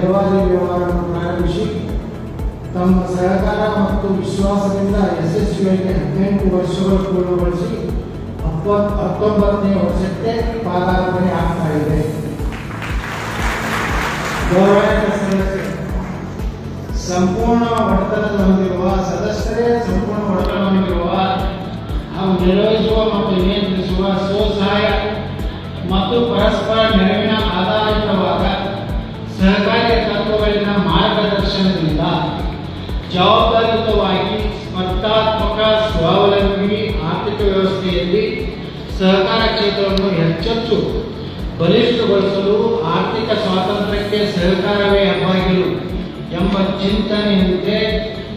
ದೇವಾಲಯ ವ್ಯವಹಾರವನ್ನು ಪ್ರಾರಂಭಿಸಿ, ತಮ್ಮ ಸಹಕಾರ ಮತ್ತು ವಿಶ್ವಾಸದಿಂದ ಯಶಸ್ವಿಯಾಗಿ ಹದಿನೆಂಟು ವರ್ಷಗಳು ಪೂರ್ಣಗೊಳಿಸಿ ಹತ್ತೊಂಬ ಹತ್ತೊಂಬತ್ತನೇ ವರ್ಷಕ್ಕೆ ಪಾದಾರ್ಪಣೆ ಆಗ್ತಾ ಇದೆ. ಸಂಪೂರ್ಣ ಒಡೆತನ ಹೊಂದಿರುವ ಸದಸ್ಯರೇ ಸಂಪೂರ್ಣ ಒಡೆತನ ಹೊಂದಿರುವ ಹಾಗೂ ನಿರ್ವಹಿಸುವ ಮತ್ತು ನಿಯಂತ್ರಿಸುವ ಸ್ವಸಹಾಯ ಮತ್ತು ಪರಸ್ಪರ ನೆರವಿನ ಆಧಾರಿತವಾದ ಸಹಕಾರಿ ತತ್ವಗಳಿನ ಮಾರ್ಗದರ್ಶನದಿಂದ ಜವಾಬ್ದಾರಿಯುತವಾಗಿ ಸ್ಪರ್ಧಾತ್ಮಕ ಸ್ವಾವಲಂಬಿ ಆರ್ಥಿಕ ವ್ಯವಸ್ಥೆಯಲ್ಲಿ ಸಹಕಾರ ಕ್ಷೇತ್ರವನ್ನು ಹೆಚ್ಚೆಚ್ಚು ಬಲಿಷ್ಠಗೊಳಿಸಲು ಆರ್ಥಿಕ ಸ್ವಾತಂತ್ರ್ಯಕ್ಕೆ ಸಹಕಾರವೇ ಹೆಬ್ಬಾಗಿಲು ಎಂಬ ಚಿಂತನೆಯಂತೆ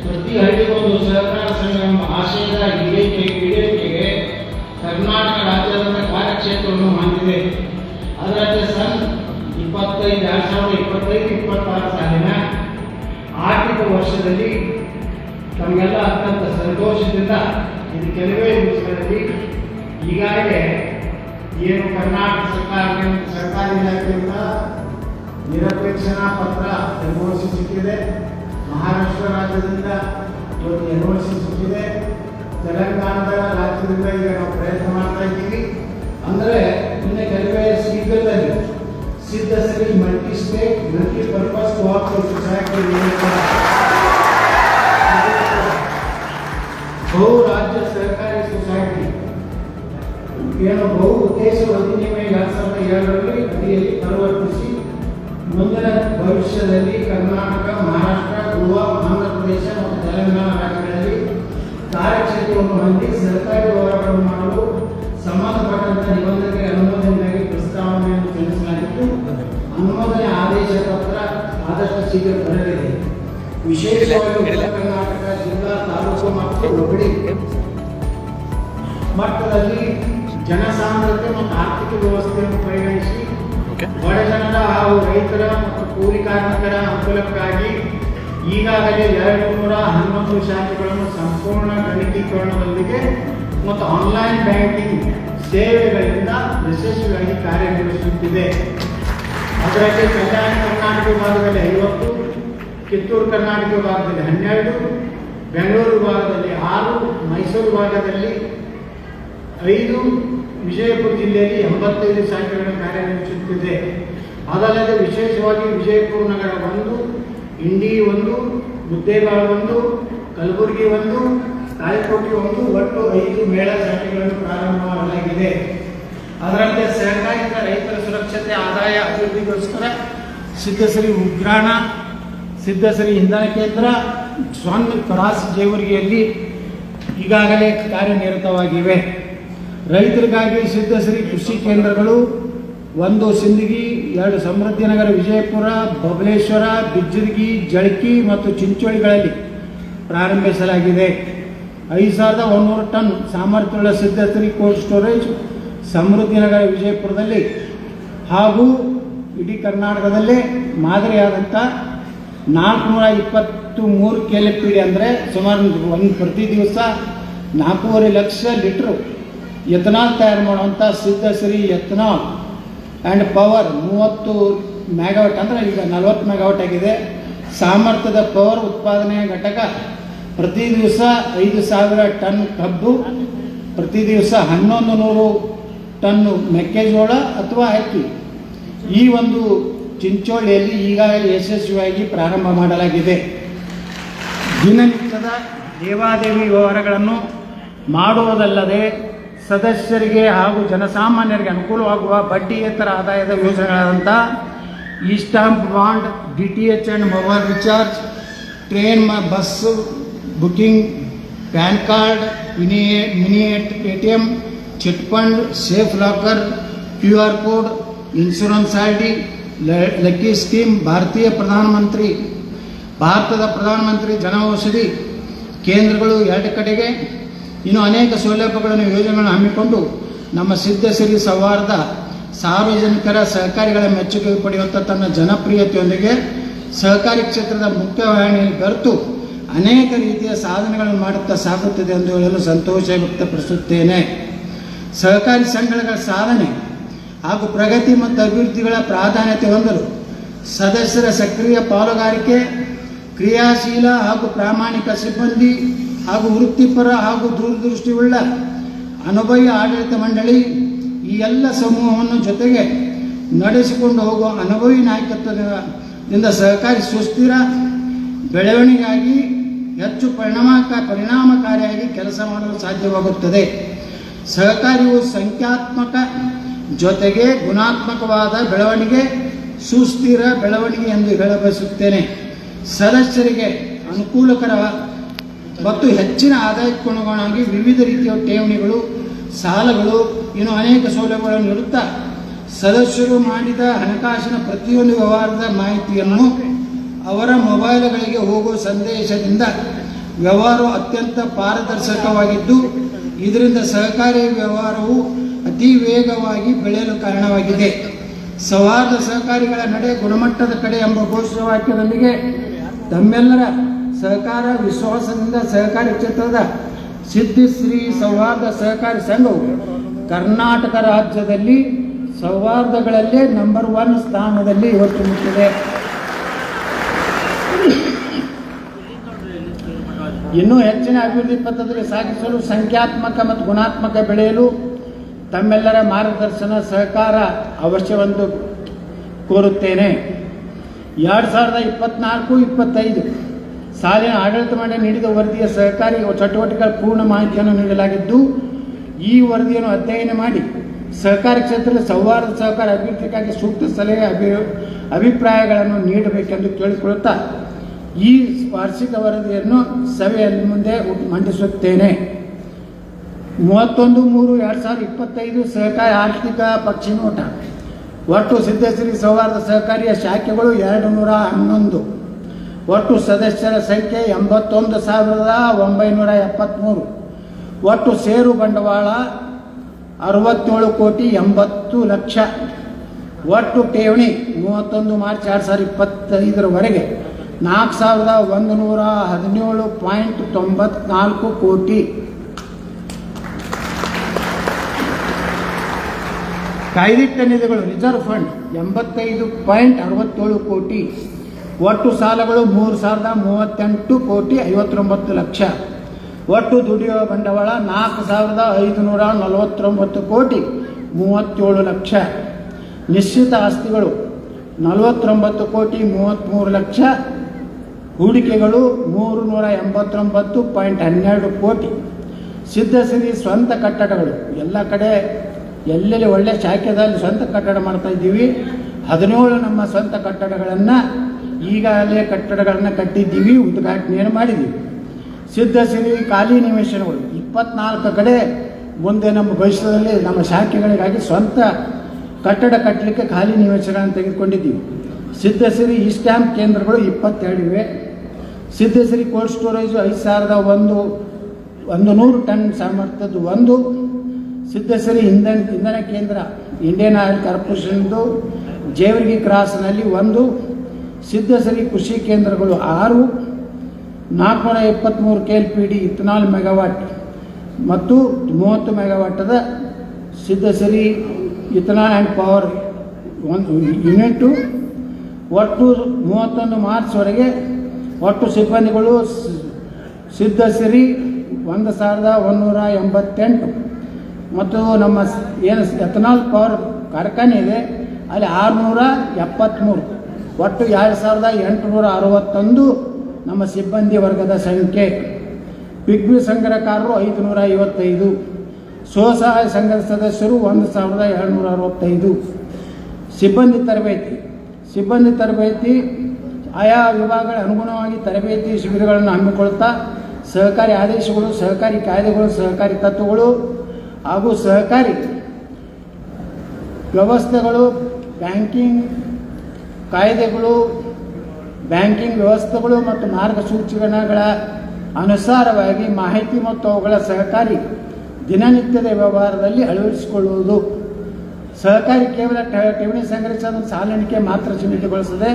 ಪ್ರತಿ ಹಳ್ಳಿಗೊಂದು ಸಹಕಾರ ಸಂಘ ಎಂಬ ಆಶಯದ ಈಡೇರಿಕೆ ಈಡೇರಿಕೆಗೆ ಕರ್ನಾಟಕ ರಾಜ್ಯದ ಕಾರ್ಯಕ್ಷೇತ್ರವನ್ನು ಹೊಂದಿದೆ. ಅದರಂತೆ ಸನ್ ಇಪ್ಪತ್ತೈದು, ಎರಡು ಸಾವಿರದ ಇಪ್ಪತ್ತೈದು, ಇಪ್ಪತ್ತಾರು ಸಾಲಿನ ಆರ್ಥಿಕ ವರ್ಷದಲ್ಲಿ ತಮಗೆಲ್ಲ ಅತ್ಯಂತ ಸಂತೋಷದಿಂದ ಇದು ಕೆಲವೇ ದಿವಸಗಳಲ್ಲಿ ಈಗಾಗಲೇ ಏನು ಕರ್ನಾಟಕ ಸರ್ಕಾರ ಸರ್ಕಾರಿ ಇಲಾಖೆಯಿಂದ ನಿರಪೇಕ್ಷಣಾ ಪತ್ರ ಎನ್ ಸಿಕ್ಕಿದೆ. ಮಹಾರಾಷ್ಟ್ರ ರಾಜ್ಯದಿಂದ ಇವತ್ತು ಎನ್ ಸಿಕ್ಕಿದೆ. ತೆಲಂಗಾಣದ ರಾಜ್ಯದಿಂದ ಈಗ ನಾವು ಪ್ರಯತ್ನ ಮಾಡ್ತಾ ಇದ್ದೀವಿ. ಅಂದರೆ ಇನ್ನು ಕೆಲವೇ ಶೀಘ್ರದಲ್ಲಿ ಸಿದ್ಧ ಸರಿ multi state multi purpose cooperative society ಬಹು ರಾಜ್ಯ ಸಹಕಾರಿ ಸೊಸೈಟಿ ಏನು ಬಹು ಉದ್ದೇಶ ಅಧಿನಿಯಮ ಎರಡ್ ಸಾವಿರದ ಏಳರಲ್ಲಿ ಅಡಿಯಲ್ಲಿ ಪರಿವರ್ತಿಸಿ ಮುಂದಿನ ಭವಿಷ್ಯದಲ್ಲಿ ಕರ್ನಾಟಕ ಮಹಾರಾಷ್ಟ್ರ ಗೋವಾ ಆಂಧ್ರ ಪ್ರದೇಶ ಮತ್ತು ತೆಲಂಗಾಣ ರಾಜ್ಯಗಳಲ್ಲಿ ಕಾರ್ಯಕ್ಷೇತ್ರವನ್ನು ಹೊಂದಿ ಸರ್ಕಾರಿ ಹೋರಾಟವನ್ನು ಮಾಡಲು ಶೀಘ್ರ ಬರಲಿದೆ ವಿಶೇಷವಾಗಿ ಉತ್ತರ ಕರ್ನಾಟಕ ಜಿಲ್ಲಾ ತಾಲೂಕು ಮತ್ತು ಹೋಬಳಿ ಮಟ್ಟದಲ್ಲಿ ಜನಸಾಂದ್ರತೆ ಮತ್ತು ಆರ್ಥಿಕ ವ್ಯವಸ್ಥೆಯನ್ನು ಪರಿಗಣಿಸಿ ಬಡ ಜನರ ಹಾಗೂ ರೈತರ ಮತ್ತು ಕೂಲಿ ಕಾರ್ಮಿಕರ ಅನುಕೂಲಕ್ಕಾಗಿ ಈಗಾಗಲೇ ಎರಡು ನೂರ ಹನ್ನೊಂದು ಶಾಖೆಗಳನ್ನು ಸಂಪೂರ್ಣ ಗಣಕೀಕರಣದೊಂದಿಗೆ ಮತ್ತು ಆನ್ಲೈನ್ ಬ್ಯಾಂಕಿಂಗ್ ಸೇವೆಗಳಿಂದ ಯಶಸ್ವಿಯಾಗಿ ಕಾರ್ಯನಿರ್ವಹಿಸುತ್ತಿದೆ. ಅದರಲ್ಲಿ ಕಲ್ಯಾಣ ಕರ್ನಾಟಕ ವಿಭಾಗದಲ್ಲಿ ಐವತ್ತು, ಕಿತ್ತೂರು ಕರ್ನಾಟಕ ವಿಭಾಗದಲ್ಲಿ ಹನ್ನೆರಡು, ಬೆಂಗಳೂರು ವಿಭಾಗದಲ್ಲಿ ಆರು, ಮೈಸೂರು ವಿಭಾಗದಲ್ಲಿ ಐದು, ವಿಜಯಪುರ ಜಿಲ್ಲೆಯಲ್ಲಿ ಎಂಬತ್ತೈದು ಶಾಖೆಗಳನ್ನು ಕಾರ್ಯನಿರ್ವಹಿಸುತ್ತಿದೆ. ಅದಲ್ಲದೆ ವಿಶೇಷವಾಗಿ ವಿಜಯಪುರ ನಗರ ಒಂದು, ಇಂಡಿ ಒಂದು, ಮುದ್ದೇಬಾಳ ಒಂದು, ಕಲಬುರಗಿ ಒಂದು, ತಾಳಿಕೋಟೆ ಒಂದು, ಒಟ್ಟು ಐದು ಮೇಳ ಶಾಖೆಗಳನ್ನು ಪ್ರಾರಂಭ ಮಾಡಲಾಗಿದೆ. ಅದರಂತೆ ಸಹಕಾರಿತ ರೈತರ ಸುರಕ್ಷತೆ, ಆದಾಯ, ಅಭಿವೃದ್ಧಿಗೋಸ್ಕರ ಸಿದ್ಧಶ್ರೀ ಉಗ್ರಾಣ, ಸಿದ್ಧಶ್ರೀ ಇಂಧನ ಕೇಂದ್ರ ಸ್ವಾಮಿ ಕ್ರಾಸ್ ಜೇವರ್ಗಿಯಲ್ಲಿ ಈಗಾಗಲೇ ಕಾರ್ಯನಿರತವಾಗಿವೆ. ರೈತರಿಗಾಗಿ ಸಿದ್ಧಶ್ರೀ ಕೃಷಿ ಕೇಂದ್ರಗಳು, ಒಂದು ಸಿಂದಗಿ, ಎರಡು ಸಮೃದ್ಧಿ ನಗರ ವಿಜಯಪುರ ಬಬಲೇಶ್ವರ ಬಿಜ್ಜರ್ಗಿ, ಜಳಕಿ ಮತ್ತು ಚಿಂಚೋಳಿಗಳಲ್ಲಿ ಪ್ರಾರಂಭಿಸಲಾಗಿದೆ. ಐದು ಸಾವಿರದ ಒಂದೂರು ಟನ್ ಸಾಮರ್ಥ್ಯವುಳ್ಳ ಸಿದ್ಧಶ್ರೀ ಕೋಲ್ಡ್ ಸ್ಟೋರೇಜ್ ಸಮೃದ್ಧಿ ನಗರ ವಿಜಯಪುರದಲ್ಲಿ ಹಾಗೂ ಇಡೀ ಕರ್ನಾಟಕದಲ್ಲೇ ಮಾದರಿಯಾದಂಥ ನಾಲ್ಕುನೂರ ಇಪ್ಪತ್ತು ಮೂರು ಕೆ ಎಲ್ ಪಿ ಡಿ ಅಂದರೆ ಸುಮಾರು ಒಂದು ಪ್ರತಿ ದಿವಸ ನಾಲ್ಕೂವರೆ ಲಕ್ಷ ಲೀಟ್ರು ಎಥನಾಲ್ ತಯಾರು ಮಾಡುವಂಥ ಸಿದ್ಧಶ್ರೀ ಎಥನಾಲ್ ಆ್ಯಂಡ್ ಪವರ್ ಮೂವತ್ತು ಮೆಗಾವಟ್ ಅಂದರೆ ಈಗ ನಲವತ್ತು ಮೆಗಾವಟ್ ಆಗಿದೆ. ಸಾಮರ್ಥ್ಯದ ಪವರ್ ಉತ್ಪಾದನೆ ಘಟಕ ಪ್ರತಿ ದಿವಸ ಐದು ಸಾವಿರ ಟನ್ ಕಬ್ಬು, ಪ್ರತಿ ದಿವಸ ಹನ್ನೊಂದು ನೂರು ಟನ್ನು ಮೆಕ್ಕೆಜೋಳ ಅಥವಾ ಅಕ್ಕಿ. ಈ ಒಂದು ಚಿಂಚೋಳಿಯಲ್ಲಿ ಈಗಾಗಲೇ ಯಶಸ್ವಿಯಾಗಿ ಪ್ರಾರಂಭ ಮಾಡಲಾಗಿದೆ. ದಿನನಿತ್ಯದ ದೇವಾದೇವಿ ವ್ಯವಹಾರಗಳನ್ನು ಮಾಡುವುದಲ್ಲದೆ ಸದಸ್ಯರಿಗೆ ಹಾಗೂ ಜನಸಾಮಾನ್ಯರಿಗೆ ಅನುಕೂಲವಾಗುವ ಬಡ್ಡಿಯೇತರ ಆದಾಯದ ಯೋಜನೆಗಳಾದಂಥ ಈ stamp bond, D T H and mobile recharge, train ಮ, bus booking, PAN card, mini, ಮಿನಿಯೇಟ್ A T M chit fund, safe locker, Q R code, insurance I D lucky scheme, ಭಾರತೀಯ ಪ್ರಧಾನಮಂತ್ರಿ, ಭಾರತದ ಪ್ರಧಾನಮಂತ್ರಿ ಜನೌಷಧಿ ಕೇಂದ್ರಗಳು ಎರಡು ಕಡೆಗೆ ಇನ್ನು ಅನೇಕ ಸೌಲಭ್ಯಗಳನ್ನು ಯೋಜನೆಗಳನ್ನು ಹಮ್ಮಿಕೊಂಡು ನಮ್ಮ ಸಿದ್ಧಸಿರಿ ಸೌಹಾರ್ದ ಸಾರ್ವಜನಿಕರ ಸಹಕಾರಿಗಳ ಮೆಚ್ಚುಗೆ ಪಡೆಯುವಂಥ ತನ್ನ ಜನಪ್ರಿಯತೆಯೊಂದಿಗೆ ಸಹಕಾರಿ ಕ್ಷೇತ್ರದ ಮುಖ್ಯವಾಹಿನಿಯಲ್ಲಿ ಬರೆತು ಅನೇಕ ರೀತಿಯ ಸಾಧನೆಗಳನ್ನು ಮಾಡುತ್ತಾ ಸಾಗುತ್ತಿದೆ ಎಂದು ಹೇಳಲು ಸಂತೋಷ ವ್ಯಕ್ತಪಡಿಸುತ್ತೇನೆ. ಸಹಕಾರಿ ಸಂಘಗಳ ಸಾಧನೆ ಹಾಗೂ ಪ್ರಗತಿ ಮತ್ತು ಅಭಿವೃದ್ಧಿಗಳ ಪ್ರಾಧಾನ್ಯತೆ ಹೊಂದಲು ಸದಸ್ಯರ ಸಕ್ರಿಯ ಪಾಲುಗಾರಿಕೆ, ಕ್ರಿಯಾಶೀಲ ಹಾಗೂ ಪ್ರಾಮಾಣಿಕ ಸಿಬ್ಬಂದಿ ಹಾಗೂ ವೃತ್ತಿಪರ ಹಾಗೂ ದೂರದೃಷ್ಟಿಯುಳ್ಳ ಅನುಭವಿ ಆಡಳಿತ ಮಂಡಳಿ ಈ ಎಲ್ಲ ಸಮೂಹವನ್ನು ಜೊತೆಗೆ ನಡೆಸಿಕೊಂಡು ಹೋಗುವ ಅನುಭವಿ ನಾಯಕತ್ವದಿಂದ ಸಹಕಾರಿ ಸುಸ್ಥಿರ ಬೆಳವಣಿಗೆಯಾಗಿ ಹೆಚ್ಚು ಪರಿಣಾಮಕ ಪರಿಣಾಮಕಾರಿಯಾಗಿ ಕೆಲಸ ಮಾಡಲು ಸಾಧ್ಯವಾಗುತ್ತದೆ. ಸಹಕಾರಿಯು ಸಂಖ್ಯಾತ್ಮಕ, ಜೊತೆಗೆ ಗುಣಾತ್ಮಕವಾದ ಬೆಳವಣಿಗೆ, ಸುಸ್ಥಿರ ಬೆಳವಣಿಗೆ ಎಂದು ಹೇಳಬಯಸುತ್ತೇನೆ. ಸದಸ್ಯರಿಗೆ ಅನುಕೂಲಕರ ಮತ್ತು ಹೆಚ್ಚಿನ ಆದಾಯಕ್ಕೆ ಅನುಗುಣವಾಗಿ ವಿವಿಧ ರೀತಿಯ ಠೇವಣಿಗಳು, ಸಾಲಗಳು, ಇನ್ನು ಅನೇಕ ಸೌಲಭ್ಯಗಳನ್ನು ನೀಡುತ್ತಾ, ಸದಸ್ಯರು ಮಾಡಿದ ಹಣಕಾಸಿನ ಪ್ರತಿಯೊಂದು ವ್ಯವಹಾರದ ಮಾಹಿತಿಯನ್ನು ಅವರ ಮೊಬೈಲ್ಗಳಿಗೆ ಹೋಗುವ ಸಂದೇಶದಿಂದ ವ್ಯವಹಾರ ಅತ್ಯಂತ ಪಾರದರ್ಶಕವಾಗಿದ್ದು ಇದರಿಂದ ಸಹಕಾರಿ ವ್ಯವಹಾರವು ಅತಿ ವೇಗವಾಗಿ ಬೆಳೆಯಲು ಕಾರಣವಾಗಿದೆ. ಸೌಹಾರ್ದ ಸಹಕಾರಿಗಳ ನಡೆ ಗುಣಮಟ್ಟದ ಕಡೆ ಎಂಬ ಘೋಷವಾಕ್ಯದೊಂದಿಗೆ ತಮ್ಮೆಲ್ಲರ ಸಹಕಾರ, ವಿಶ್ವಾಸದಿಂದ ಸಹಕಾರಿ ಕ್ಷೇತ್ರದ ಸಿದ್ಧಿಶ್ರೀ ಸೌಹಾರ್ದ ಸಹಕಾರಿ ಸಂಘವು ಕರ್ನಾಟಕ ರಾಜ್ಯದಲ್ಲಿ ಸೌಹಾರ್ದಗಳಲ್ಲೇ ನಂಬರ್ ಒನ್ ಸ್ಥಾನದಲ್ಲಿ ಇವತ್ತು ಮುಟ್ಟಿದೆ ಇನ್ನೂ ಹೆಚ್ಚಿನ ಅಭಿವೃದ್ಧಿ ಪಥದಲ್ಲಿ ಸಾಗಿಸಲು ಸಂಖ್ಯಾತ್ಮಕ ಮತ್ತು ಗುಣಾತ್ಮಕ ಬೆಳೆಯಲು ತಮ್ಮೆಲ್ಲರ ಮಾರ್ಗದರ್ಶನ, ಸಹಕಾರ ಅವಶ್ಯವೆಂದು ಕೋರುತ್ತೇನೆ. ಎರಡು ಸಾವಿರದ ಇಪ್ಪತ್ನಾಲ್ಕು, ಇಪ್ಪತ್ತೈದು ಸಾಲಿನ ಆಡಳಿತ ಮಂಡಳಿ ನೀಡಿದ ವರದಿಯ ಸಹಕಾರಿ ಚಟುವಟಿಕೆಗಳ ಪೂರ್ಣ ಮಾಹಿತಿಯನ್ನು ನೀಡಲಾಗಿದ್ದು, ಈ ವರದಿಯನ್ನು ಅಧ್ಯಯನ ಮಾಡಿ ಸಹಕಾರಿ ಕ್ಷೇತ್ರದ ಸೌಹಾರ್ದ ಸಹಕಾರ, ಅಭಿವೃದ್ಧಿಗಾಗಿ ಸೂಕ್ತ ಸಲಹೆ, ಅಭಿ, ಅಭಿಪ್ರಾಯಗಳನ್ನು ನೀಡಬೇಕೆಂದು ಕೇಳಿಕೊಳ್ಳುತ್ತಾ ಈ ವಾರ್ಷಿಕ ವರದಿಯನ್ನು ಸಭೆಯಲ್ಲಿ ಮುಂದೆ ಮಂಡಿಸುತ್ತೇನೆ. ಮೂವತ್ತೊಂದು ಮೂರು ಎರಡು ಸಾವಿರದ ಇಪ್ಪತ್ತೈದು ಸಹಕಾರಿ ಆರ್ಥಿಕ ಪಕ್ಷಿ ನೋಟ. ಒಟ್ಟು ಸಿದ್ಧಶ್ರೀ ಸೌಹಾರ್ದ ಸಹಕಾರಿಯ ಶಾಖೆಗಳು ಎರಡು ನೂರ ಹನ್ನೊಂದು. ಒಟ್ಟು ಸದಸ್ಯರ ಸಂಖ್ಯೆ ಎಂಬತ್ತೊಂದು ಸಾವಿರದ ಒಂಬೈನೂರ ಎಪ್ಪತ್ತ್ಮೂರು ಒಟ್ಟು ಷೇರು ಬಂಡವಾಳ ಅರವತ್ತೇಳು ಕೋಟಿ ಎಂಬತ್ತು ಲಕ್ಷ. ಒಟ್ಟು ಠೇವಣಿ ಮೂವತ್ತೊಂದು ಮಾರ್ಚ್ ಎರಡು ಸಾವಿರದ ಇಪ್ಪತ್ತೈದರವರೆಗೆ ನಾಲ್ಕು ಸಾವಿರದ ಒಂದು ನೂರ ಹದಿನೇಳು ಪಾಯಿಂಟ್ ತೊಂಬತ್ನಾಲ್ಕು ಕೋಟಿ. ಕಾಯ್ದಿಟ್ಟ ನಿಧಿಗಳು, ರಿಸರ್ವ್ ಫಂಡ್, ಎಂಬತ್ತೈದು ಪಾಯಿಂಟ್ ಅರವತ್ತೇಳು ಕೋಟಿ. ಒಟ್ಟು ಸಾಲಗಳು ಮೂರು ಸಾವಿರದ ಮೂವತ್ತೆಂಟು ಕೋಟಿ ಐವತ್ತೊಂಬತ್ತು ಲಕ್ಷ. ಒಟ್ಟು ದುಡಿಯುವ ಬಂಡವಾಳ ನಾಲ್ಕು ಸಾವಿರದ ಐದುನೂರ ನಲವತ್ತೊಂಬತ್ತು ಕೋಟಿ ಮೂವತ್ತೇಳು ಲಕ್ಷ. ನಿಶ್ಚಿತ ಆಸ್ತಿಗಳು ನಲವತ್ತೊಂಬತ್ತು ಕೋಟಿ ಮೂವತ್ತ್ಮೂರು ಲಕ್ಷ. ಹೂಡಿಕೆಗಳು ಮೂರು ನೂರ ಎಂಬತ್ತೊಂಬತ್ತು ಪಾಯಿಂಟ್ ಹನ್ನೆರಡು ಕೋಟಿ. ಸಿದ್ಧಸಿರಿ ಸ್ವಂತ ಕಟ್ಟಡಗಳು. ಎಲ್ಲ ಕಡೆ ಎಲ್ಲೆಲ್ಲಿ ಒಳ್ಳೆ ಶಾಖೆದಲ್ಲಿ ಸ್ವಂತ ಕಟ್ಟಡ ಮಾಡ್ತಾ ಇದ್ದೀವಿ. ಹದಿನೇಳು ನಮ್ಮ ಸ್ವಂತ ಕಟ್ಟಡಗಳನ್ನು ಈಗಾಗಲೇ ಕಟ್ಟಡಗಳನ್ನು ಕಟ್ಟಿದ್ದೀವಿ ಉದ್ಘಾಟನೆಯನ್ನು ಮಾಡಿದ್ದೀವಿ. ಸಿದ್ಧಸಿರಿ ಖಾಲಿ ನಿವೇಶನಗಳು. ಇಪ್ಪತ್ನಾಲ್ಕು ಕಡೆ ಮುಂದೆ ನಮ್ಮ ಭವಿಷ್ಯದಲ್ಲಿ ನಮ್ಮ ಶಾಖೆಗಳಿಗಾಗಿ ಸ್ವಂತ ಕಟ್ಟಡ ಕಟ್ಟಲಿಕ್ಕೆ ಖಾಲಿ ನಿವೇಶನಗಳನ್ನು ತೆಗೆದುಕೊಂಡಿದ್ದೀವಿ. ಸಿದ್ಧಸಿರಿ ಈ ಸ್ಟ್ಯಾಂಪ್ ಕೇಂದ್ರಗಳು ಇಪ್ಪತ್ತೆರಡು ಇವೆ. ಸಿದ್ಧಸಿರಿ ಕೋಲ್ಡ್ ಸ್ಟೋರೇಜು ಐದು ಸಾವಿರದ ಒಂದು ಒಂದು ನೂರು ಟನ್ ಸಾಮರ್ಥ್ಯದ ಒಂದು. ಸಿದ್ಧಸಿರಿ ಇಂಧನ ಇಂಧನ ಕೇಂದ್ರ, ಇಂಡಿಯನ್ ಆಯಿಲ್ ಕಾರ್ಪೊರೇಷನ್ದು, ಜೇವರ್ಗಿ ಕ್ರಾಸ್ನಲ್ಲಿ ಒಂದು. ಸಿದ್ಧಸಿರಿ ಕೃಷಿ ಕೇಂದ್ರಗಳು ಆರು. ನಾಲ್ಕುನೂರ ಇಪ್ಪತ್ತ್ಮೂರು K L P D ethanol megawatt ಮತ್ತು ಮೂವತ್ತು ಮೆಗಾವಾಟದ ಸಿದ್ಧಸಿರಿ ಇಥನಾಲ್ ಆ್ಯಂಡ್ ಪವರ್ ಒಂದು ಯೂನಿಟು ಒಟ್ಟು ಮೂವತ್ತೊಂದು ಮಾರ್ಚ್ವರೆಗೆ ಒಟ್ಟು ಸಿಬ್ಬಂದಿಗಳು ಸಿದ್ಧಸಿರಿ ಒಂದು ಸಾವಿರದ ಒಂದೂರ ಎಂಬತ್ತೆಂಟು. ಮತ್ತು ನಮ್ಮ ಏನು ಎಥನಾಲ್ ಪವರ್ ಕಾರ್ಖಾನೆ ಇದೆ, ಅಲ್ಲಿ ಆರುನೂರ ಎಪ್ಪತ್ತ್ಮೂರು ಒಟ್ಟು ಎರಡು ಸಾವಿರದ ಎಂಟುನೂರ ಅರವತ್ತೊಂದು ನಮ್ಮ ಸಿಬ್ಬಂದಿ ವರ್ಗದ ಸಂಖ್ಯೆ. ಪಿಗ್ಬಿ ಸಂಗ್ರಹಕಾರರು ಐದುನೂರ ಐವತ್ತೈದು. ಸ್ವಸಹಾಯ ಸಂಘದ ಸದಸ್ಯರು ಒಂದು ಸಾವಿರದ ಏಳ್ನೂರ ಅರವತ್ತೈದು. ಸಿಬ್ಬಂದಿ ತರಬೇತಿ. ಸಿಬ್ಬಂದಿ ತರಬೇತಿ ಆಯಾ ವಿಭಾಗಗಳ ಅನುಗುಣವಾಗಿ ತರಬೇತಿ ಶಿಬಿರಗಳನ್ನು ಹಮ್ಮಿಕೊಳ್ತಾ ಸಹಕಾರಿ ಆದೇಶಗಳು, ಸಹಕಾರಿ ಕಾಯ್ದೆಗಳು, ಸಹಕಾರಿ ತತ್ವಗಳು ಹಾಗೂ ಸಹಕಾರಿ ವ್ಯವಸ್ಥೆಗಳು, ಬ್ಯಾಂಕಿಂಗ್ ಕಾಯ್ದೆಗಳು, ಬ್ಯಾಂಕಿಂಗ್ ವ್ಯವಸ್ಥೆಗಳು ಮತ್ತು ಮಾರ್ಗಸೂಚಿಗಳ ಅನುಸಾರವಾಗಿ ಮಾಹಿತಿ ಮತ್ತು ಅವುಗಳ ಸಹಕಾರಿ ದಿನನಿತ್ಯದ ವ್ಯವಹಾರದಲ್ಲಿ ಅಳವಡಿಸಿಕೊಳ್ಳುವುದು. ಸಹಕಾರಿ ಕೇವಲ ಠೇವಣಿ ಸಂಗ್ರಹಿಸೋದನ್ನು ಸಾಲಣಿಕೆ ಮಾತ್ರ ಸೀಮಿತಗೊಳಿಸದೆ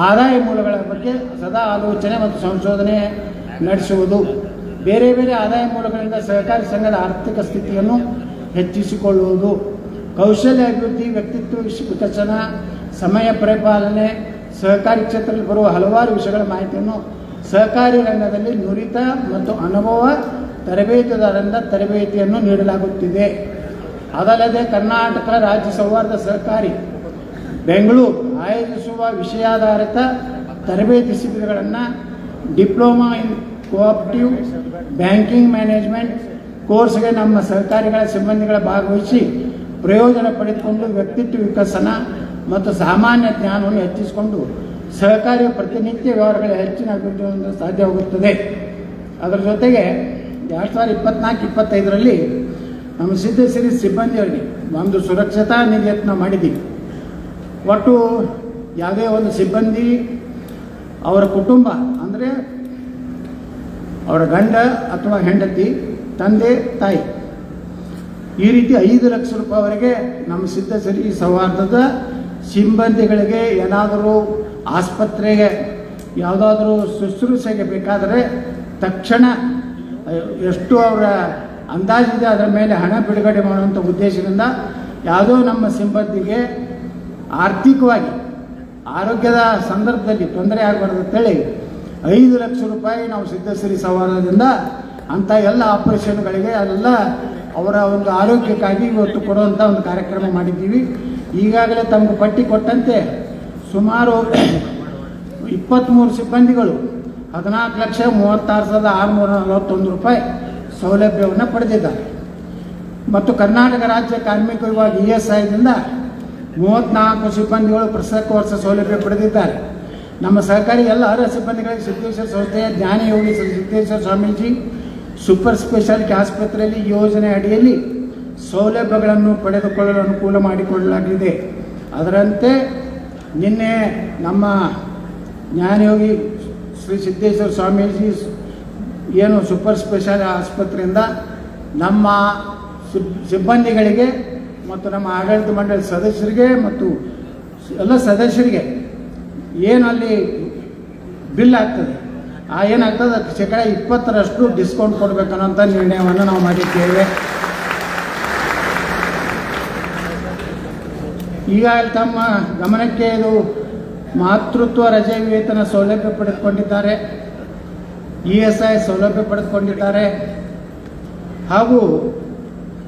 ಆದಾಯ ಮೂಲಗಳ ಬಗ್ಗೆ ಸದಾ ಆಲೋಚನೆ ಮತ್ತು ಸಂಶೋಧನೆ ನಡೆಸುವುದು. ಬೇರೆ ಬೇರೆ ಆದಾಯ ಮೂಲಗಳಿಂದ ಸಹಕಾರಿ ಸಂಘದ ಆರ್ಥಿಕ ಸ್ಥಿತಿಯನ್ನು ಹೆಚ್ಚಿಸಿಕೊಳ್ಳುವುದು. ಕೌಶಲ್ಯ ಅಭಿವೃದ್ಧಿ, ವ್ಯಕ್ತಿತ್ವ ವಿಕಸನ, ಸಮಯ ಪರಿಪಾಲನೆ, ಸಹಕಾರಿ ಕ್ಷೇತ್ರದಲ್ಲಿ ಬರುವ ಹಲವಾರು ವಿಷಯಗಳ ಮಾಹಿತಿಯನ್ನು ಸಹಕಾರಿ ರಂಗದಲ್ಲಿ ನುರಿತ ಮತ್ತು ಅನುಭವ ತರಬೇತುದಾರರಿಂದ ತರಬೇತಿಯನ್ನು ನೀಡಲಾಗುತ್ತಿದೆ. ಅದಲ್ಲದೆ ಕರ್ನಾಟಕ ರಾಜ್ಯ ಸೌಹಾರ್ದ ಸಹಕಾರಿ ಬೆಂಗಳೂರು ಆಯೋಜಿಸುವ ವಿಷಯಾಧಾರಿತ ತರಬೇತಿ ಶಿಬಿರಗಳನ್ನು diploma in cooperative banking management ಕೋರ್ಸ್ಗೆ ನಮ್ಮ ಸಹಕಾರಿಗಳ ಸಿಬ್ಬಂದಿಗಳ ಭಾಗವಹಿಸಿ ಪ್ರಯೋಜನ ಪಡೆದುಕೊಂಡು ವ್ಯಕ್ತಿತ್ವ ವಿಕಸನ ಮತ್ತು ಸಾಮಾನ್ಯ ಜ್ಞಾನವನ್ನು ಹೆಚ್ಚಿಸಿಕೊಂಡು ಸಹಕಾರಿ ಪ್ರತಿನಿತ್ಯ ವ್ಯವಹಾರಗಳ ಹೆಚ್ಚಿನ ಅಭಿವೃದ್ಧಿ ಸಾಧ್ಯವಾಗುತ್ತದೆ ಅದರ ಜೊತೆಗೆ ಎರಡು ಸಾವಿರದ ಇಪ್ಪತ್ನಾಲ್ಕು, ಇಪ್ಪತ್ತೈದರಲ್ಲಿ ನಮ್ಮ ಸಿದ್ಧಸಿರಿ ಸಿಬ್ಬಂದಿಯವರಿಗೆ ಒಂದು ಸುರಕ್ಷತಾ ನಾವು ಮಾಡಿದ್ದೀವಿ ಒಟ್ಟು ಯಾವುದೇ ಒಂದು ಸಿಬ್ಬಂದಿ ಅವರ ಕುಟುಂಬ, ಅಂದರೆ ಅವರ ಗಂಡ ಅಥವಾ ಹೆಂಡತಿ, ತಂದೆ, ತಾಯಿ, ಈ ರೀತಿ ಐದು ಲಕ್ಷ ರೂಪಾಯಿವರೆಗೆ ನಮ್ಮ ಸಿದ್ಧಸರಿ ಸೌಹಾರ್ದದ ಸಿಬ್ಬಂದಿಗಳಿಗೆ ಏನಾದರೂ ಆಸ್ಪತ್ರೆಗೆ ಯಾವುದಾದ್ರೂ ಶುಶ್ರೂಷೆಗೆ ಬೇಕಾದರೆ ತಕ್ಷಣ ಎಷ್ಟು ಅವರ ಅಂದಾಜಿದೆ ಅದರ ಮೇಲೆ ಹಣ ಬಿಡುಗಡೆ ಮಾಡುವಂಥ ಉದ್ದೇಶದಿಂದ ಯಾವುದೋ ನಮ್ಮ ಸಿಬ್ಬಂದಿಗೆ ಆರ್ಥಿಕವಾಗಿ, ಆರೋಗ್ಯದ ಸಂದರ್ಭದಲ್ಲಿ ತೊಂದರೆ ಆಗಬಾರ್ದು ಅಂತೇಳಿ ಐದು ಲಕ್ಷ ರೂಪಾಯಿ ನಾವು ಸಿದ್ಧಶ್ರೀ ಸವಾರದಿಂದ ಅಂಥ ಎಲ್ಲ ಆಪರೇಷನ್ಗಳಿಗೆ ಎಲ್ಲ ಅವರ ಒಂದು ಆರೋಗ್ಯಕ್ಕಾಗಿ ಇವತ್ತು ಕೊಡುವಂಥ ಒಂದು ಕಾರ್ಯಕ್ರಮ ಮಾಡಿದ್ದೀವಿ. ಈಗಾಗಲೇ ತಮಗೆ ಪಟ್ಟಿ ಕೊಟ್ಟಂತೆ ಸುಮಾರು ಇಪ್ಪತ್ತ್ಮೂರು ಸಿಬ್ಬಂದಿಗಳು, ಹದಿನಾಲ್ಕು ಲಕ್ಷ ಮೂವತ್ತಾರು ಸಾವಿರದ ಆರುನೂರ ನಲವತ್ತೊಂದು ರೂಪಾಯಿ ಸೌಲಭ್ಯವನ್ನು ಪಡೆದಿದ್ದಾರೆ. ಮತ್ತು ಕರ್ನಾಟಕ ರಾಜ್ಯ ಕಾರ್ಮಿಕ ವಿಭಾಗ ಇ ಎಸ್ ಐದಿಂದ ಮೂವತ್ತ್ನಾಲ್ಕು ಸಿಬ್ಬಂದಿಗಳು ಪ್ರಸಕ್ತ ವರ್ಷ ಸೌಲಭ್ಯ ಪಡೆದಿದ್ದಾರೆ. ನಮ್ಮ ಸಹಕಾರಿ ಎಲ್ಲ ಅರ್ಹ ಸಿಬ್ಬಂದಿಗಳಿಗೆ ಸಿದ್ದೇಶ್ವರ ಸಂಸ್ಥೆಯ ಜ್ಞಾನಯೋಗಿ ಸಿದ್ದೇಶ್ವರ ಸ್ವಾಮೀಜಿ ಸೂಪರ್ ಸ್ಪೆಷಾಲಿಟಿ ಆಸ್ಪತ್ರೆಯಲ್ಲಿ ಯೋಜನೆ ಅಡಿಯಲ್ಲಿ ಸೌಲಭ್ಯಗಳನ್ನು ಪಡೆದುಕೊಳ್ಳಲು ಅನುಕೂಲ ಮಾಡಿಕೊಳ್ಳಲಾಗಿದೆ. ಅದರಂತೆ ನಿನ್ನೆ ನಮ್ಮ ಜ್ಞಾನಯೋಗಿ ಶ್ರೀ ಸಿದ್ದೇಶ್ವರ ಸ್ವಾಮೀಜಿ ಏನು ಸೂಪರ್ ಸ್ಪೆಷಾಲಿಟಿ ಆಸ್ಪತ್ರೆಯಿಂದ ನಮ್ಮ ಸಿಬ್- ಸಿಬ್ಬಂದಿಗಳಿಗೆ ಮತ್ತು ನಮ್ಮ ಆಡಳಿತ ಮಂಡಳಿ ಸದಸ್ಯರಿಗೆ ಮತ್ತು ಎಲ್ಲ ಸದಸ್ಯರಿಗೆ ಏನು ಅಲ್ಲಿ ಬಿಲ್ ಆಗ್ತದೆ. ಆ ಏನಾಗ್ತದೆ? ಅದಕ್ಕೆ ಶೇಕಡ ಇಪ್ಪತ್ತರಷ್ಟು ಡಿಸ್ಕೌಂಟ್ ಕೊಡಬೇಕನ್ನೋಂಥ ನಿರ್ಣಯವನ್ನು ನಾವು ಮಾಡಿದ್ದೇವೆ. ಈಗ ತಮ್ಮ ಗಮನಕ್ಕೆ ಇದು ಮಾತೃತ್ವ ರಜೆ ವೇತನ ಸೌಲಭ್ಯ ಪಡೆದುಕೊಂಡಿದ್ದಾರೆ. ಇ ಎಸ್ ಐ ಸೌಲಭ್ಯ ಪಡೆದುಕೊಂಡಿದ್ದಾರೆ. ಹಾಗೂ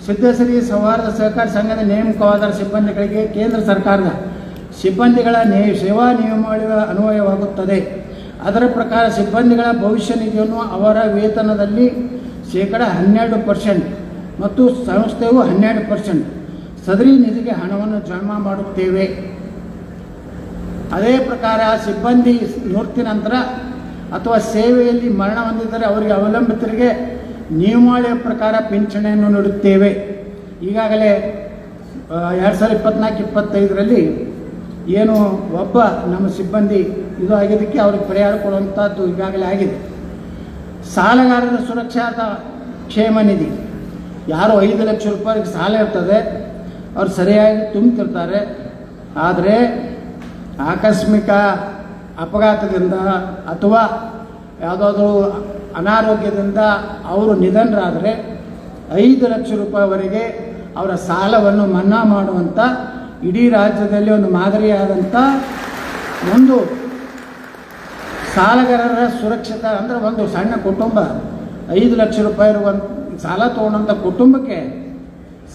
ಸಿದ್ಧಶ್ರೀ ಸೌಹಾರ್ದ ಸಹಕಾರ ಸಂಘದ ನೇಮಕವಾದ ಸಿಬ್ಬಂದಿಗಳಿಗೆ ಕೇಂದ್ರ ಸರ್ಕಾರದ ಸಿಬ್ಬಂದಿಗಳ ನೇ, ಸೇವಾ ನಿಯಮಾವಳಿಯ ಅನ್ವಯವಾಗುತ್ತದೆ. ಅದರ ಪ್ರಕಾರ ಸಿಬ್ಬಂದಿಗಳ ಭವಿಷ್ಯ ನಿಧಿಯನ್ನು ಅವರ ವೇತನದಲ್ಲಿ ಶೇಕಡ ಹನ್ನೆರಡು ಪರ್ಸೆಂಟ್ ಮತ್ತು ಸಂಸ್ಥೆಯು ಹನ್ನೆರಡು ಪರ್ಸೆಂಟ್ ಸದರಿ ನಿಧಿಗೆ ಹಣವನ್ನು ಜಮಾ ಮಾಡುತ್ತೇವೆ. ಅದೇ ಪ್ರಕಾರ ಸಿಬ್ಬಂದಿ ನಿವೃತ್ತಿ ನಂತರ ಅಥವಾ ಸೇವೆಯಲ್ಲಿ ಮರಣ ಹೊಂದಿದರೆ ಅವರಿಗೆ ಅವಲಂಬಿತರಿಗೆ ನಿಯಮಾವಳಿಯ ಪ್ರಕಾರ ಪಿಂಚಣಿಯನ್ನು ನೀಡುತ್ತೇವೆ. ಈಗಾಗಲೇ ಎರಡು ಸಾವಿರದ ಇಪ್ಪತ್ನಾಲ್ಕು, ಇಪ್ಪತ್ತೈದರಲ್ಲಿ ಏನು ಒಬ್ಬ ನಮ್ಮ ಸಿಬ್ಬಂದಿ ಇದು ಆಗಿದ್ದಕ್ಕೆ ಅವ್ರಿಗೆ ಪರಿಹಾರ ಕೊಡುವಂಥದ್ದು ಈಗಾಗಲೇ ಆಗಿದೆ. ಸಾಲಗಾರರ ಸುರಕ್ಷಾದ ಕ್ಷೇಮ ನಿಧಿ. ಯಾರು ಐದು ಲಕ್ಷ ರೂಪಾಯಿಗೆ ಸಾಲ ಇರ್ತದೆ ಅವ್ರು ಸರಿಯಾಗಿ ತುಂಬ್ತಿರ್ತಾರೆ. ಆದರೆ ಆಕಸ್ಮಿಕ ಅಪಘಾತದಿಂದ ಅಥವಾ ಯಾವುದಾದ್ರೂ ಅನಾರೋಗ್ಯದಿಂದ ಅವರು ನಿಧನರಾದರೆ ಐದು ಲಕ್ಷ ರೂಪಾಯಿವರೆಗೆ ಅವರ ಸಾಲವನ್ನು ಮನ್ನಾ ಮಾಡುವಂಥ ಇಡೀ ರಾಜ್ಯದಲ್ಲಿ ಒಂದು ಮಾದರಿಯಾದಂಥ ಒಂದು ಸಾಲಗಾರರ ಸುರಕ್ಷಿತ ಅಂದರೆ ಒಂದು ಸಣ್ಣ ಕುಟುಂಬ. ಐದು ಲಕ್ಷ ರೂಪಾಯಿ ಇರುವಂಥ ಸಾಲ ತೊಗೊಂಡಂಥ ಕುಟುಂಬಕ್ಕೆ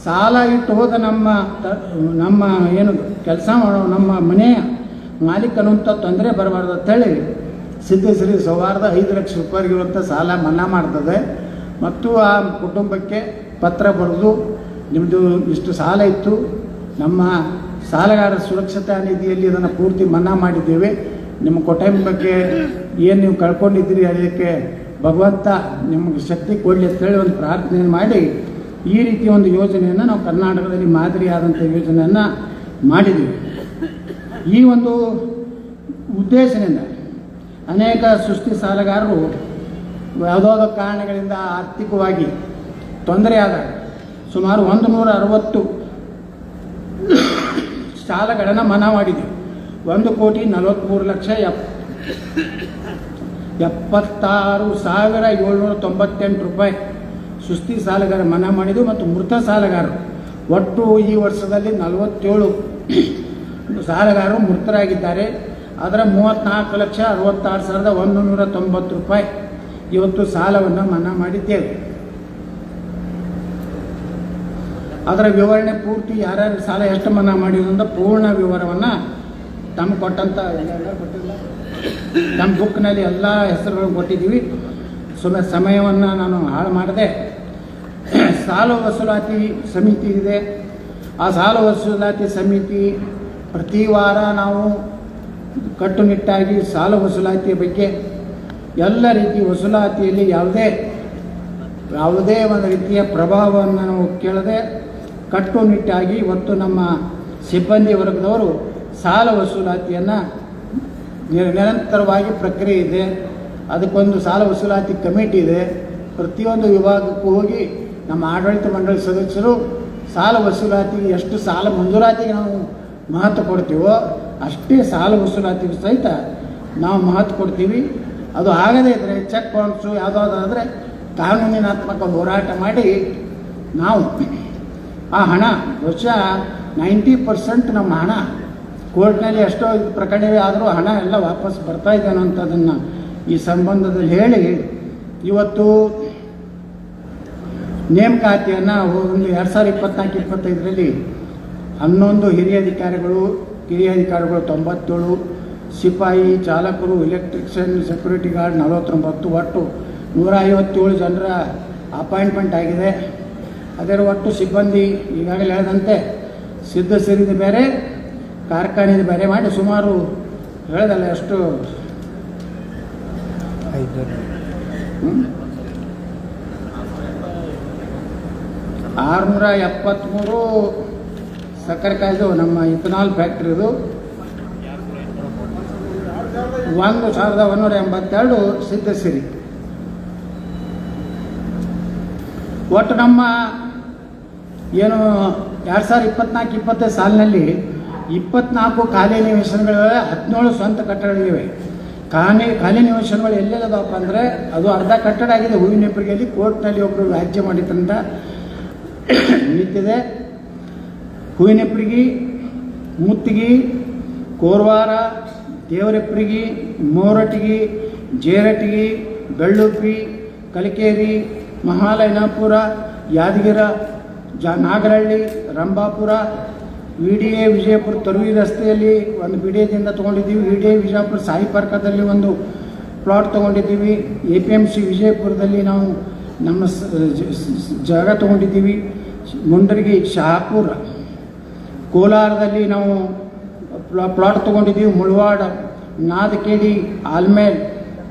ಸಾಲ ಇಟ್ಟು ಹೋದ ನಮ್ಮ ತ- ನಮ್ಮ ಏನು ಕೆಲಸ ಮಾಡೋ ನಮ್ಮ ಮನೆಯ ಮಾಲೀಕನಂಥ ತೊಂದರೆ ಬರಬಾರ್ದು ಅಂತೇಳಿ ಸಿದ್ಧಶ್ರೀ ಸೌಹಾರ್ದ ಐದು ಲಕ್ಷ ರೂಪಾಯಿಗಿರುವಂಥ ಸಾಲ ಮನ್ನಾ ಮಾಡ್ತದೆ. ಮತ್ತು ಆ ಕುಟುಂಬಕ್ಕೆ ಪತ್ರ ಬರೆದು ನಿಮ್ಮದು ಇಷ್ಟು ಸಾಲ ಇತ್ತು. ನಮ್ಮ ಸಾಲಗಾರ ಸುರಕ್ಷತಾ ನಿಧಿಯಲ್ಲಿ ಇದನ್ನು ಪೂರ್ತಿ ಮನ್ನಾ ಮಾಡಿದ್ದೇವೆ. ನಿಮ್ಮ ಕುಟುಂಬಕ್ಕೆ ಏನು ನೀವು ಕಳ್ಕೊಂಡಿದ್ದೀರಿ ಅದಕ್ಕೆ ಭಗವಂತ ನಿಮಗೆ ಶಕ್ತಿ ಕೊಡಲಿ ಅಂತೇಳಿ ಒಂದು ಪ್ರಾರ್ಥನೆ ಮಾಡಿ ಈ ರೀತಿ ಒಂದು ಯೋಜನೆಯನ್ನು ನಾವು ಕರ್ನಾಟಕದಲ್ಲಿ ಮಾದರಿಯಾದಂಥ ಯೋಜನೆಯನ್ನು ಮಾಡಿದ್ದೀವಿ. ಈ ಒಂದು ಉದ್ದೇಶದಿಂದ ಅನೇಕ ಸೃಷ್ಟಿ ಸಾಲಗಾರರು ಯಾವುದಾದ ಕಾರಣಗಳಿಂದ ಆರ್ಥಿಕವಾಗಿ ತೊಂದರೆಯಾದಾಗ ಸುಮಾರು ಒಂದು ನೂರ ಅರವತ್ತು ಸಾಲಗಳನ್ನು ಮನಾ ಮಾಡಿದೆ. ಒಂದು ಕೋಟಿ ನಲವತ್ತ್ಮೂರು ಲಕ್ಷ ಎಪ್, ಎಪ್ಪತ್ತಾರು ಸಾವಿರ ಏಳ್ನೂರ ತೊಂಬತ್ತೆಂಟು ರೂಪಾಯಿ ಸುಸ್ತಿ ಸಾಲಗಾರ ಮನಾ ಮಾಡಿದ್ದು ಮತ್ತು ಮೃತ ಸಾಲಗಾರರು. ಒಟ್ಟು ಈ ವರ್ಷದಲ್ಲಿ ನಲವತ್ತೇಳು ಸಾಲಗಾರರು ಮೃತರಾಗಿದ್ದಾರೆ. ಅದರ ಮೂವತ್ತ್ನಾಲ್ಕು ಲಕ್ಷ ಅರವತ್ತಾರು ಸಾವಿರದ ಒಂದು ನೂರ ತೊಂಬತ್ತು ರೂಪಾಯಿ. ಇವತ್ತು ಸಾಲವನ್ನು ಮನ್ನಾ ಮಾಡಿದ್ದೇವೆ. ಅದರ ವಿವರಣೆ ಪೂರ್ತಿ ಯಾರ್ಯಾರು ಸಾಲ ಎಷ್ಟು ಮನ್ನಾ ಮಾಡಿದ್ರು ಅಂತ ಪೂರ್ಣ ವಿವರವನ್ನು ತಮ್ಮ ಕೊಟ್ಟಂಥ ನಮ್ಮ ಬುಕ್ನಲ್ಲಿ ಎಲ್ಲ ಹೆಸರುಗಳನ್ನು ಕೊಟ್ಟಿದ್ದೀವಿ. ಸುಮ್ಮನೆ ಸಮಯವನ್ನು ನಾನು ಹಾಳು ಮಾಡಿದೆ. ಸಾಲ ವಸೂಲಾತಿ ಸಮಿತಿ ಇದೆ. ಆ ಸಾಲ ವಸೂಲಾತಿ ಸಮಿತಿ ಪ್ರತಿ ವಾರ ನಾವು ಕಟ್ಟುನಿಟ್ಟಾಗಿ ಸಾಲ ವಸೂಲಾತಿಯ ಬಗ್ಗೆ ಎಲ್ಲ ರೀತಿ ವಸೂಲಾತಿಯಲ್ಲಿ ಯಾವುದೇ ಯಾವುದೇ ಒಂದು ರೀತಿಯ ಪ್ರಭಾವವನ್ನು ನಾವು ಕೇಳದೆ ಕಟ್ಟುನಿಟ್ಟಾಗಿ ಇವತ್ತು ನಮ್ಮ ಸಿಬ್ಬಂದಿ ವರ್ಗದವರು ಸಾಲ ವಸೂಲಾತಿಯನ್ನು ನಿರಂತರವಾಗಿ ಪ್ರಕ್ರಿಯೆ ಇದೆ. ಅದಕ್ಕೊಂದು ಸಾಲ ವಸೂಲಾತಿ ಕಮಿಟಿ ಇದೆ. ಪ್ರತಿಯೊಂದು ವಿಭಾಗಕ್ಕೂ ಹೋಗಿ ನಮ್ಮ ಆಡಳಿತ ಮಂಡಳಿ ಸದಸ್ಯರು ಸಾಲ ವಸೂಲಾತಿಗೆ ಎಷ್ಟು ಸಾಲ ಮಂಜೂರಾತಿಗೆ ನಾವು ಮಹತ್ವ ಕೊಡ್ತೀವೋ ಅಷ್ಟೇ ಸಾಲ ವಸೂಲಾತಿ ಸಹಿತ ನಾವು ಮಹತ್ವ ಕೊಡ್ತೀವಿ. ಅದು ಆಗದೇ ಇದ್ದರೆ ಚೆಕ್ ಬೌನ್ಸು ಯಾವುದಾದ್ರೆ ಕಾನೂನಿನಾತ್ಮಕ ಹೋರಾಟ ಮಾಡಿ ನಾವು ಆ ಹಣ ವರ್ಷ ನೈಂಟಿ ಪರ್ಸೆಂಟ್ ನಮ್ಮ ಹಣ. ಕೋರ್ಟ್ನಲ್ಲಿ ಎಷ್ಟೋ ಪ್ರಕರಣವೇ ಆದರೂ ಹಣ ಎಲ್ಲ ವಾಪಸ್ ಬರ್ತಾ ಇದೆ ಅನ್ನೋಂಥದ್ದನ್ನು ಈ ಸಂಬಂಧದಲ್ಲಿ ಹೇಳಿ ಇವತ್ತು ನೇಮಕಾತಿಯನ್ನು ಒಂದು ಎರಡು ಸಾವಿರದ ಇಪ್ಪತ್ನಾಲ್ಕು, ಇಪ್ಪತ್ತೈದರಲ್ಲಿ ಹನ್ನೊಂದು ಹಿರಿಯ ಅಧಿಕಾರಿಗಳು ಕಿರಿಯ ಅಧಿಕಾರಿಗಳು ತೊಂಬತ್ತೇಳು, ಸಿಪಾಯಿ ಚಾಲಕರು ಎಲೆಕ್ಟ್ರಿಷಿಯನ್ ಸೆಕ್ಯೂರಿಟಿ ಗಾರ್ಡ್ ನಲವತ್ತೊಂಬತ್ತು, ಒಟ್ಟು ನೂರ ಐವತ್ತೇಳು ಜನರ ಅಪಾಯಿಂಟ್ಮೆಂಟ್ ಆಗಿದೆ ಅದರ ಒಟ್ಟು ಸಿಬ್ಬಂದಿ ಈಗಾಗಲೇ ಹೇಳಿದಂತೆ ಸಿದ್ಧ ಸಿರಿದ ಬೇರೆ ಕಾರ್ಖಾನೆದು ಬೇರೆ ಮಾಡಿ ಸುಮಾರು ಹೇಳದಲ್ಲ ಎಷ್ಟು? ಆರುನೂರ ಎಪ್ಪತ್ತ್ಮೂರು ಸಕ್ಕರೆ ಕಾಯ್ದು ನಮ್ಮ ಇಥನಾಲ್ ಫ್ಯಾಕ್ಟ್ರಿದು ಒಂದು ಸಾವಿರದ ಒಂದೂರ ಎಂಬತ್ತೆರಡು ಸಿದ್ಧಸಿರಿ. ಒಟ್ಟು ನಮ್ಮ ಏನು ಎರಡು ಸಾವಿರದ ಇಪ್ಪತ್ನಾಲ್ಕು ಇಪ್ಪತ್ತೈದು ಸಾಲಿನಲ್ಲಿ ಇಪ್ಪತ್ನಾಲ್ಕು ಖಾಲಿ ನಿವೇಶನಗಳ, ಹದಿನೇಳು ಸ್ವಂತ ಕಟ್ಟಡಗಳಿವೆ. ಖಾಲಿ ಖಾಲಿ ನಿವೇಶನಗಳು ಎಲ್ಲೆಲ್ಲದಪ್ಪ ಅಂದರೆ ಅದು ಅರ್ಧ ಕಟ್ಟಡ ಆಗಿದೆ. ಹೂವಿನಪ್ಪರಿಗೆಯಲ್ಲಿ ಕೋರ್ಟ್ನಲ್ಲಿ ಒಬ್ಬರು ವ್ಯಾಜ್ಯ ಮಾಡಿದ್ರಿಂದ ನಿಂತಿದೆ. ಹೂವಿನಪ್ಪರಿಗಿ ಮುತ್ತಿಗೆ, ಕೋರ್ವಾರ ದೇವರೆಪ್ಪರಿಗಿ ಮೋರಟಿಗಿ, ಜೇರಟಿಗೆ ಬೆಳ್ಳುಪ್ಪಿ ಕಲಿಕೇರಿ, ಮಹಾಲಯನಾಪುರ, ಯಾದಗಿರ, ಜ Nagarahalli, Rambhapura V D A Vijayapura ತರುವಿ ರಸ್ತೆಯಲ್ಲಿ ಒಂದು ಬಿ ಡಿ ಎದಿಂದ ತೊಗೊಂಡಿದ್ದೀವಿ. V D A Vijayapura Sai ಪಾರ್ಕದಲ್ಲಿ ಒಂದು ಪ್ಲಾಟ್ ತೊಗೊಂಡಿದ್ದೀವಿ. ಎ ಪಿ ಎಂ ಸಿ ವಿಜಯಪುರದಲ್ಲಿ ನಾವು ನಮ್ಮ ಜಾಗ ತೊಗೊಂಡಿದ್ದೀವಿ. ಮುಂಡರಿಗೆ, ಶಹಾಪುರ. ಕೋಲಾರದಲ್ಲಿ ನಾವು ಪ್ಲಾ- ಪ್ಲಾಟ್ ತೊಗೊಂಡಿದ್ದೀವಿ. ಮುಳವಾಡ, ನಾದಕೇಡಿ, ಆಲ್ಮೇಲ್,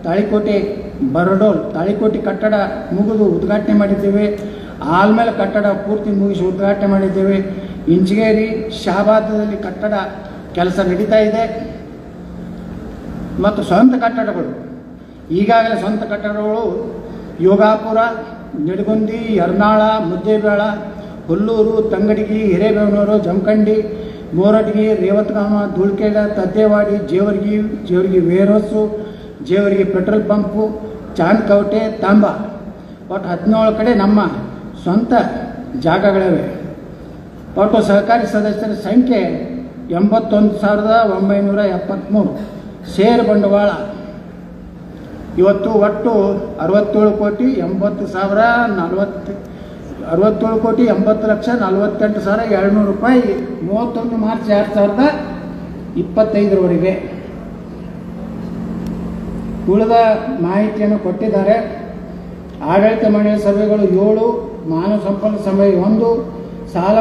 ತಾಳಿಕೋಟೆ, ಬರಡೋಲ್, ತಾಳಿಕೋಟೆ ಕಟ್ಟಡ ಮುಗಿದು ಉದ್ಘಾಟನೆ ಮಾಡಿದ್ದೇವೆ. ಆಲ್ಮೇಲ್ ಕಟ್ಟಡ ಪೂರ್ತಿ ಮುಗಿಸಿ ಉದ್ಘಾಟನೆ ಮಾಡಿದ್ದೇವೆ. ಇಂಜಗೇರಿ ಶಹಬಾದದಲ್ಲಿ ಕಟ್ಟಡ ಕೆಲಸ ನಡೀತಾ ಇದೆ. ಮತ್ತು ಸ್ವಂತ ಕಟ್ಟಡಗಳು. ಈಗಾಗಲೇ ಸ್ವಂತ ಕಟ್ಟಡಗಳು Yogapura, Nidagundi, Ernal Muddebihal Hullur Tangadagi Hirebevanur Jamkhandi, Moratagi, Revatgam, Dhulkhed, Taddewadi, Jewargi Jewargi warehouse Jewargi petrol pump ಚಾನ್ಕೌಟೆ Tamba. ಒಟ್ಟು ಹದಿನೇಳು ಕಡೆ ನಮ್ಮ ಸ್ವಂತ ಜಾಗಗಳಿವೆ. ಒಟ್ಟು ಸಹಕಾರಿ ಸದಸ್ಯರ ಸಂಖ್ಯೆ ಎಂಬತ್ತೊಂದು ಸಾವಿರದ ಒಂಬೈನೂರ ಎಪ್ಪತ್ತ್ಮೂರು ಷೇರು ಬಂಡವಾಳ ಇವತ್ತು ಒಟ್ಟು ಅರವತ್ತೇಳು ಕೋಟಿ ಎಂಬತ್ತು ಸಾವಿರ ನಲವತ್ತು ಅರವತ್ತೇಳು ಕೋಟಿ ಎಂಬತ್ತು ಲಕ್ಷ ನಲವತ್ತೆಂಟು ಸಾವಿರ ಎರಡುನೂರು ರೂಪಾಯಿ ಮೂವತ್ತೊಂದು ಮಾರ್ಚ್ ಎರಡು ಸಾವಿರದ ಇಪ್ಪತ್ತೈದರವರೆಗೆ. ಉಳಿದ ಮಾಹಿತಿಯನ್ನು ಕೊಟ್ಟಿದ್ದಾರೆ. ಆಡಳಿತ ಮಂಡಳಿ ಸಭೆಗಳು ಏಳು, ಮಾನವ ಸಂಪನ್ನ ಸಭೆ ಒಂದು, ಸಾಲ